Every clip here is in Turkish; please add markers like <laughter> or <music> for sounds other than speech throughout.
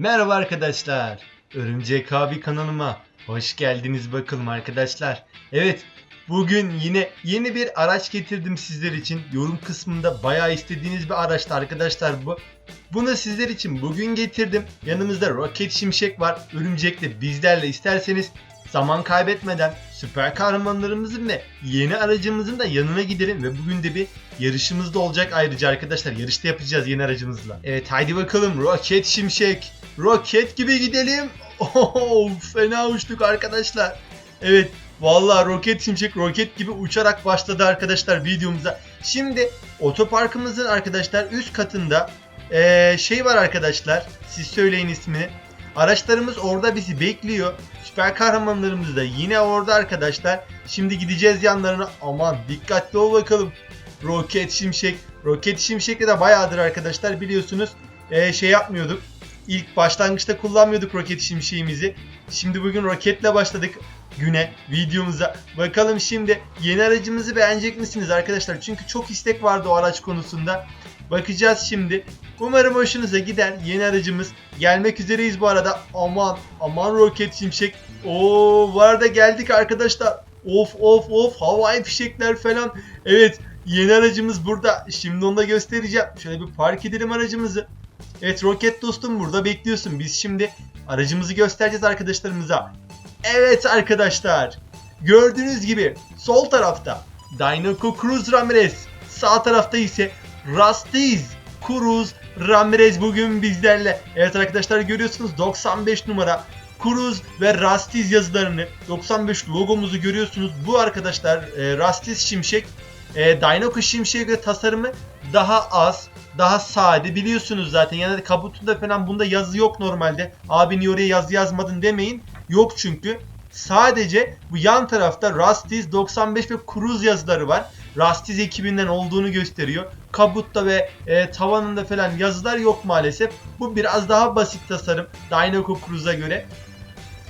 Merhaba arkadaşlar. Örümcek abi kanalıma hoş geldiniz bakalım arkadaşlar. Evet bugün yine yeni bir araç getirdim sizler için. Yorum kısmında bayağı istediğiniz bir araçtı arkadaşlar bu. Bunu sizler için bugün getirdim. Yanımızda Roket Şimşek var. Örümcek de bizlerle isterseniz zaman kaybetmeden süper kahramanlarımızın ve yeni aracımızın da yanına gidelim ve bugün de bir yarışımız da olacak ayrıca arkadaşlar. Yarışta yapacağız yeni aracımızla. Evet haydi bakalım Roket Şimşek. Roket gibi gidelim. <laughs> Oh, fena uçtuk arkadaşlar. Evet vallahi Roket Şimşek roket gibi uçarak başladı arkadaşlar videomuza. Şimdi otoparkımızın arkadaşlar üst katında eee, şey var arkadaşlar. Siz söyleyin ismini. Araçlarımız orada bizi bekliyor. Süper kahramanlarımız da yine orada arkadaşlar. Şimdi gideceğiz yanlarına. Aman dikkatli ol bakalım. Roket Şimşek. Roket Şimşek'le de bayağıdır arkadaşlar biliyorsunuz eee, şey yapmıyorduk. İlk başlangıçta kullanmıyorduk roket şimşeğimizi. Şimdi bugün roketle başladık güne, videomuza. Bakalım şimdi yeni aracımızı beğenecek misiniz arkadaşlar? Çünkü çok istek vardı o araç konusunda. Bakacağız şimdi. Umarım hoşunuza gider. Yeni aracımız. Gelmek üzereyiz bu arada. Aman aman roket şimşek. Oo bu arada geldik arkadaşlar. Of of of havai fişekler falan. Evet yeni aracımız burada. Şimdi onu da göstereceğim. Şöyle bir park edelim aracımızı. Evet Roket dostum burada bekliyorsun. Biz şimdi aracımızı göstereceğiz arkadaşlarımıza. Evet arkadaşlar. Gördüğünüz gibi sol tarafta Dinoco Cruz Ramirez. Sağ tarafta ise Rustiz Cruz Ramirez bugün bizlerle. Evet arkadaşlar görüyorsunuz 95 numara Cruz ve Rustiz yazılarını 95 logomuzu görüyorsunuz. Bu arkadaşlar e, Rustiz Şimşek e, Dinoco Şimşek ve tasarımı daha az daha sade biliyorsunuz zaten. Yani kabutunda falan bunda yazı yok normalde. Abi niye oraya yazı yazmadın demeyin. Yok çünkü. Sadece bu yan tarafta Rustiz 95 ve Cruz yazıları var. Rustiz ekibinden olduğunu gösteriyor. Kabutta ve e, tavanında falan yazılar yok maalesef. Bu biraz daha basit tasarım Dinoco Cruz'a göre.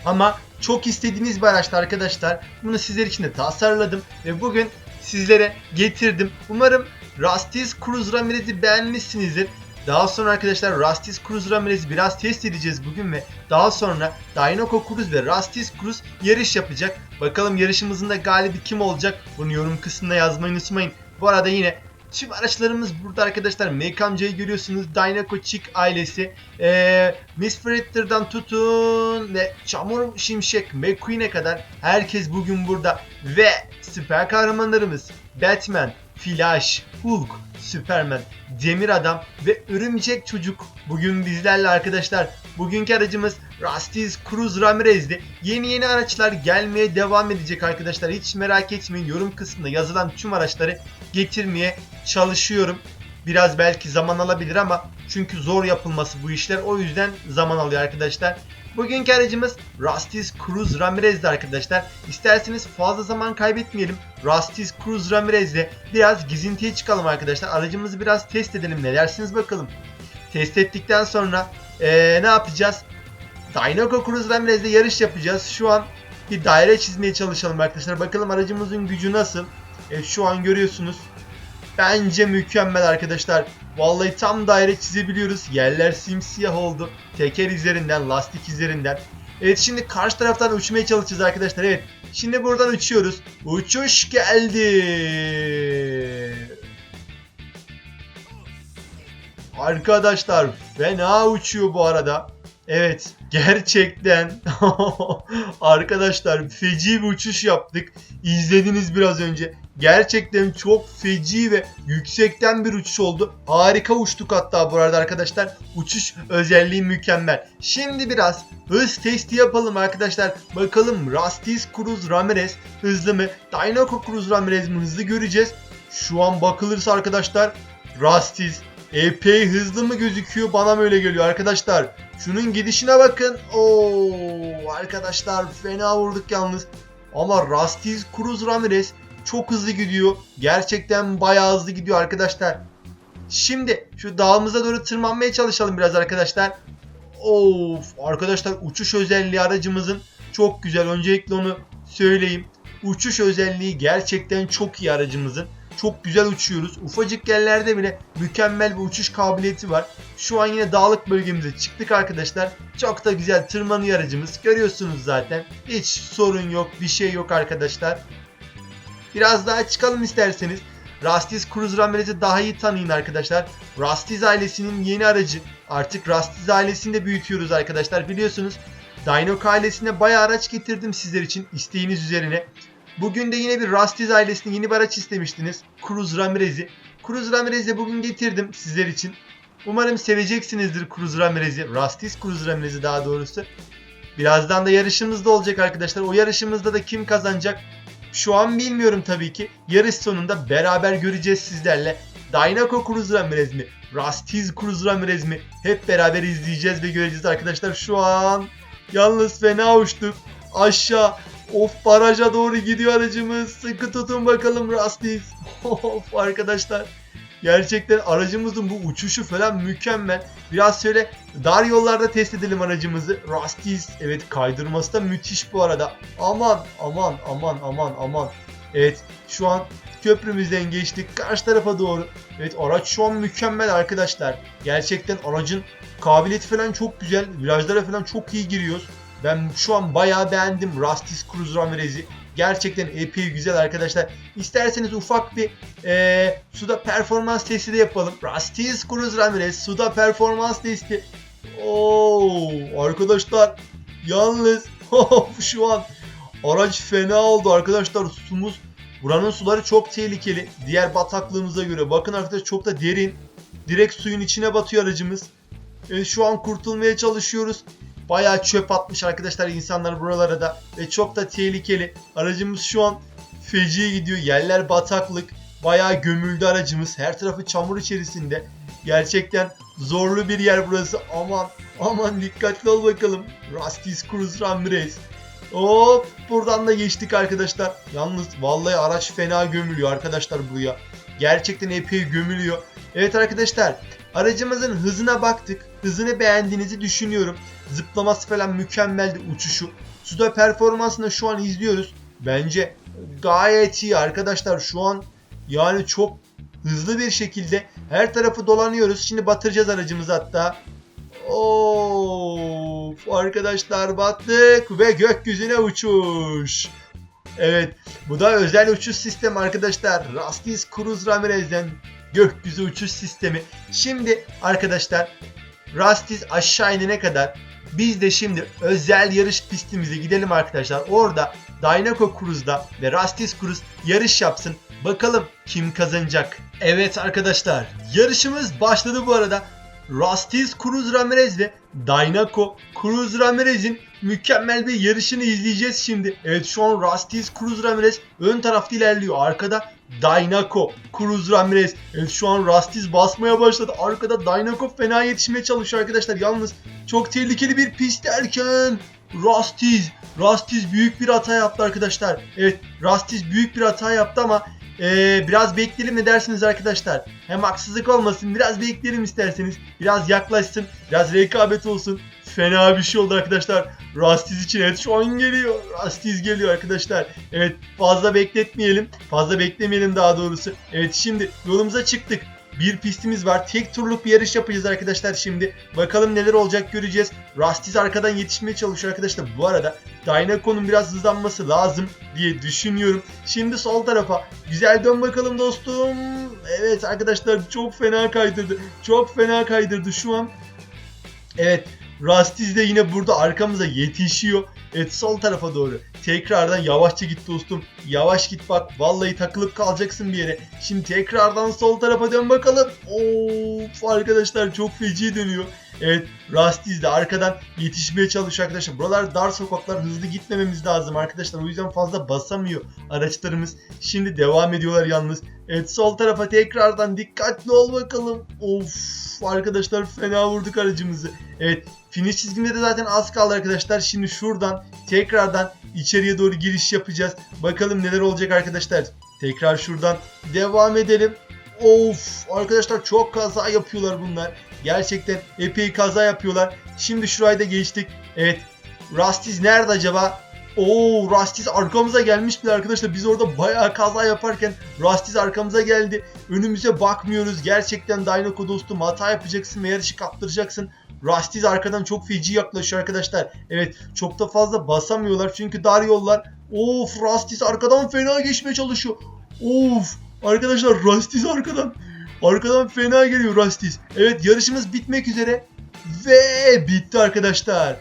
Ama çok istediğiniz bir araçtı arkadaşlar. Bunu sizler için de tasarladım ve bugün sizlere getirdim. Umarım Rustiz Cruz Ramirez'i beğenmişsinizdir. Daha sonra arkadaşlar Rustiz Cruz Ramirez'i biraz test edeceğiz bugün ve daha sonra Dinoco Cruz ve Rustiz Cruz yarış yapacak. Bakalım yarışımızın da galibi kim olacak? Bunu yorum kısmına yazmayı unutmayın. Bu arada yine tüm araçlarımız burada arkadaşlar. Make amcayı görüyorsunuz. Dinoco Chick ailesi. Ee, Miss Fritter'dan tutun ve Çamur Şimşek McQueen'e kadar herkes bugün burada. Ve süper kahramanlarımız Batman, Flash, Hulk, Superman, Demir Adam ve Örümcek Çocuk bugün bizlerle arkadaşlar. Bugünkü aracımız Rustiz Cruz Ramirez'di. Yeni yeni araçlar gelmeye devam edecek arkadaşlar. Hiç merak etmeyin. Yorum kısmında yazılan tüm araçları getirmeye çalışıyorum. Biraz belki zaman alabilir ama çünkü zor yapılması bu işler. O yüzden zaman alıyor arkadaşlar. Bugünkü aracımız Rustiz Cruz Ramirez'di arkadaşlar. İsterseniz fazla zaman kaybetmeyelim. Rustiz Cruz Ramirez'le biraz gezintiye çıkalım arkadaşlar. Aracımızı biraz test edelim. Ne dersiniz bakalım. Test ettikten sonra eee, ne yapacağız? Dinoco Cruz Ramirez'le yarış yapacağız. Şu an bir daire çizmeye çalışalım arkadaşlar. Bakalım aracımızın gücü nasıl? Evet, şu an görüyorsunuz. Bence mükemmel arkadaşlar. Vallahi tam daire çizebiliyoruz. Yerler simsiyah oldu. Teker izlerinden, lastik izlerinden. Evet şimdi karşı taraftan uçmaya çalışacağız arkadaşlar. Evet. Şimdi buradan uçuyoruz. Uçuş geldi. Arkadaşlar fena uçuyor bu arada. Evet gerçekten <laughs> arkadaşlar feci bir uçuş yaptık. İzlediniz biraz önce. Gerçekten çok feci ve yüksekten bir uçuş oldu. Harika uçtuk hatta bu arada arkadaşlar. Uçuş özelliği mükemmel. Şimdi biraz hız testi yapalım arkadaşlar. Bakalım Rustiz Cruz Ramirez hızlı mı? Dinoco Cruz Ramirez mi hızlı göreceğiz. Şu an bakılırsa arkadaşlar Rustiz epey hızlı mı gözüküyor bana mı öyle geliyor arkadaşlar. Şunun gidişine bakın. Oo arkadaşlar fena vurduk yalnız. Ama Rustiz Cruz Ramirez çok hızlı gidiyor. Gerçekten bayağı hızlı gidiyor arkadaşlar. Şimdi şu dağımıza doğru tırmanmaya çalışalım biraz arkadaşlar. Of arkadaşlar uçuş özelliği aracımızın çok güzel. Öncelikle onu söyleyeyim. Uçuş özelliği gerçekten çok iyi aracımızın. Çok güzel uçuyoruz. Ufacık yerlerde bile mükemmel bir uçuş kabiliyeti var. Şu an yine dağlık bölgemize çıktık arkadaşlar. Çok da güzel tırmanıyor aracımız. Görüyorsunuz zaten. Hiç sorun yok, bir şey yok arkadaşlar. Biraz daha çıkalım isterseniz. Rusty's Cruise Ramirez'i daha iyi tanıyın arkadaşlar. Rusty's ailesinin yeni aracı. Artık Rusty's ailesini de büyütüyoruz arkadaşlar. Biliyorsunuz Dynok ailesine bayağı araç getirdim sizler için isteğiniz üzerine. Bugün de yine bir Rusty's ailesine yeni bir istemiştiniz. Cruz Ramirez'i. Cruz Ramirez'i bugün getirdim sizler için. Umarım seveceksinizdir Cruz Ramirez'i. Rusty's Cruz Ramirez'i daha doğrusu. Birazdan da yarışımız da olacak arkadaşlar. O yarışımızda da kim kazanacak? Şu an bilmiyorum tabii ki. Yarış sonunda beraber göreceğiz sizlerle. Dynako Cruz Ramirez mi? Rusty's Cruz Ramirez mi? Hep beraber izleyeceğiz ve göreceğiz arkadaşlar. Şu an yalnız fena uçtuk. Aşağı Of baraja doğru gidiyor aracımız. Sıkı tutun bakalım Rusty's. <laughs> Of arkadaşlar. Gerçekten aracımızın bu uçuşu falan mükemmel. Biraz şöyle dar yollarda test edelim aracımızı. Rusty's. Evet kaydırması da müthiş bu arada. Aman aman aman aman aman. Evet şu an köprümüzden geçtik karşı tarafa doğru. Evet araç şu an mükemmel arkadaşlar. Gerçekten aracın kabiliyeti falan çok güzel. Virajlara falan çok iyi giriyoruz. Ben şu an bayağı beğendim Rusty's Cruise Ramirez'i. Gerçekten epey güzel arkadaşlar. İsterseniz ufak bir eee, suda performans testi de yapalım. Rusty's Cruise Ramirez suda performans testi. Oo arkadaşlar yalnız <laughs> şu an araç fena oldu arkadaşlar sumuz. Buranın suları çok tehlikeli. Diğer bataklığımıza göre. Bakın arkadaşlar çok da derin. Direkt suyun içine batıyor aracımız. Evet, şu an kurtulmaya çalışıyoruz. Bayağı çöp atmış arkadaşlar insanlar buralara da. Ve çok da tehlikeli. Aracımız şu an feci gidiyor. Yerler bataklık. Bayağı gömüldü aracımız. Her tarafı çamur içerisinde. Gerçekten zorlu bir yer burası. Aman aman dikkatli ol bakalım. Rusty's Cruise Ramirez. Hop buradan da geçtik arkadaşlar. Yalnız vallahi araç fena gömülüyor arkadaşlar buraya. Gerçekten epey gömülüyor. Evet arkadaşlar aracımızın hızına baktık. Hızını beğendiğinizi düşünüyorum. Zıplaması falan mükemmeldi uçuşu. Suda performansını şu an izliyoruz. Bence gayet iyi arkadaşlar şu an yani çok hızlı bir şekilde her tarafı dolanıyoruz. Şimdi batıracağız aracımızı hatta. Of arkadaşlar battık ve gökyüzüne uçuş. Evet bu da özel uçuş sistemi arkadaşlar. Rusty's Cruise Ramirez'den gökyüzü uçuş sistemi. Şimdi arkadaşlar Rusty's aşağı inene kadar biz de şimdi özel yarış pistimize gidelim arkadaşlar. Orada Dynaco Cruise'da ve Rusty's Cruise yarış yapsın. Bakalım kim kazanacak. Evet arkadaşlar yarışımız başladı bu arada. Rusty's Cruz Ramirez ve Dynaco Cruz Ramirez'in mükemmel bir yarışını izleyeceğiz şimdi. Evet şu an Rusty's Cruz Ramirez ön tarafta ilerliyor. Arkada Dynaco Cruz Ramirez. Evet şu an Rusty's basmaya başladı. Arkada Dynaco fena yetişmeye çalışıyor arkadaşlar. Yalnız çok tehlikeli bir pist derken Rusty's Rusty's büyük bir hata yaptı arkadaşlar. Evet Rusty's büyük bir hata yaptı ama ee, biraz bekleyelim ne dersiniz arkadaşlar? Hem haksızlık olmasın biraz bekleyelim isterseniz. Biraz yaklaşsın. Biraz rekabet olsun. Fena bir şey oldu arkadaşlar. Rusty's için evet şu an geliyor. Rusty's geliyor arkadaşlar. Evet fazla bekletmeyelim. Fazla beklemeyelim daha doğrusu. Evet şimdi yolumuza çıktık. Bir pistimiz var. Tek turluk bir yarış yapacağız arkadaşlar şimdi. Bakalım neler olacak göreceğiz. Rusty's arkadan yetişmeye çalışıyor arkadaşlar. Bu arada Dynaco'nun biraz hızlanması lazım diye düşünüyorum. Şimdi sol tarafa. Güzel dön bakalım dostum. Evet arkadaşlar çok fena kaydırdı. Çok fena kaydırdı şu an. Evet Rusty's de yine burada arkamıza yetişiyor. Evet sol tarafa doğru. Tekrardan yavaşça git dostum. Yavaş git bak. Vallahi takılıp kalacaksın bir yere. Şimdi tekrardan sol tarafa dön bakalım. Of arkadaşlar çok feci dönüyor. Evet Rusty's de arkadan yetişmeye çalışıyor arkadaşlar. Buralar dar sokaklar hızlı gitmememiz lazım arkadaşlar. O yüzden fazla basamıyor araçlarımız. Şimdi devam ediyorlar yalnız. Evet sol tarafa tekrardan dikkatli ol bakalım. Of arkadaşlar fena vurduk aracımızı. Evet finish çizgimde de zaten az kaldı arkadaşlar. Şimdi şuradan tekrardan içeriye doğru giriş yapacağız. Bakalım neler olacak arkadaşlar. Tekrar şuradan devam edelim. Of arkadaşlar çok kaza yapıyorlar bunlar. Gerçekten epey kaza yapıyorlar. Şimdi şurayı da geçtik. Evet Rusty's nerede acaba? Oo Rastis arkamıza gelmiş bile arkadaşlar. Biz orada bayağı kaza yaparken Rastis arkamıza geldi. Önümüze bakmıyoruz. Gerçekten Dinoco dostum hata yapacaksın ve yarışı kaptıracaksın. Rastis arkadan çok feci yaklaşıyor arkadaşlar. Evet çok da fazla basamıyorlar çünkü dar yollar. Of Rastis arkadan fena geçmeye çalışıyor. Of arkadaşlar Rastis arkadan. Arkadan fena geliyor Rastis. Evet yarışımız bitmek üzere. Ve bitti arkadaşlar.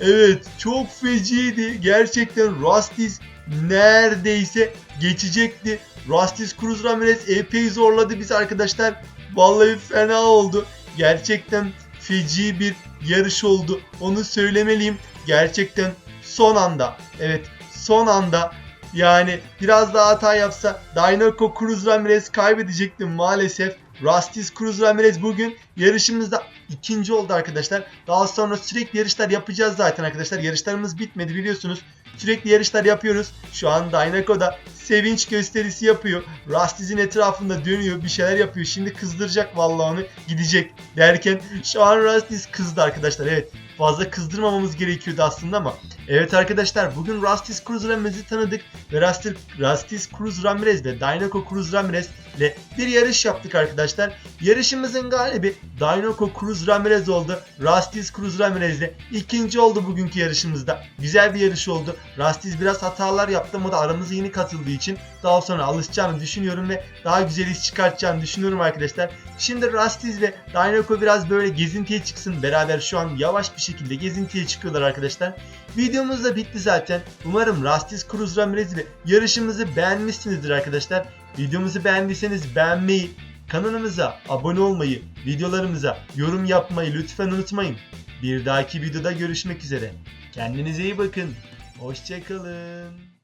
Evet çok feciydi. Gerçekten Rastis neredeyse geçecekti. Rastis Cruz Ramirez epey zorladı bizi arkadaşlar. Vallahi fena oldu. Gerçekten feci bir yarış oldu. Onu söylemeliyim. Gerçekten son anda. Evet son anda yani biraz daha hata yapsa Dinoco Cruz Ramirez kaybedecekti maalesef. Rastis Cruz Ramirez bugün yarışımızda ikinci oldu arkadaşlar. Daha sonra sürekli yarışlar yapacağız zaten arkadaşlar. Yarışlarımız bitmedi biliyorsunuz. Sürekli yarışlar yapıyoruz. Şu an Dinoco da sevinç gösterisi yapıyor. Rastis'in etrafında dönüyor bir şeyler yapıyor. Şimdi kızdıracak vallahi onu gidecek derken şu an Rastis kızdı arkadaşlar. Evet fazla kızdırmamamız gerekiyordu aslında ama. Evet arkadaşlar bugün Rastis Cruz Ramirez'i tanıdık ve Rastis, Rastis Cruz Ramirez ve Dinoco Cruz Ramirez ile bir yarış yaptık arkadaşlar. Yarışımızın galibi Dinoco Cruz Ramirez oldu. Rastis Cruz Ramirez de ikinci oldu bugünkü yarışımızda. Güzel bir yarış oldu. Rastis biraz hatalar yaptı ama da aramıza yeni katıldığı için daha sonra alışacağını düşünüyorum ve daha güzel iş çıkartacağını düşünüyorum arkadaşlar. Şimdi Rastis ve Dinoco biraz böyle gezintiye çıksın. Beraber şu an yavaş bir şekilde gezintiye çıkıyorlar arkadaşlar. Videomuz da bitti zaten. Umarım Rastis Cruz Ramirez ve yarışımızı beğenmişsinizdir arkadaşlar. Videomuzu beğendiyseniz beğenmeyi, kanalımıza abone olmayı, videolarımıza yorum yapmayı lütfen unutmayın. Bir dahaki videoda görüşmek üzere. Kendinize iyi bakın. Hoşçakalın.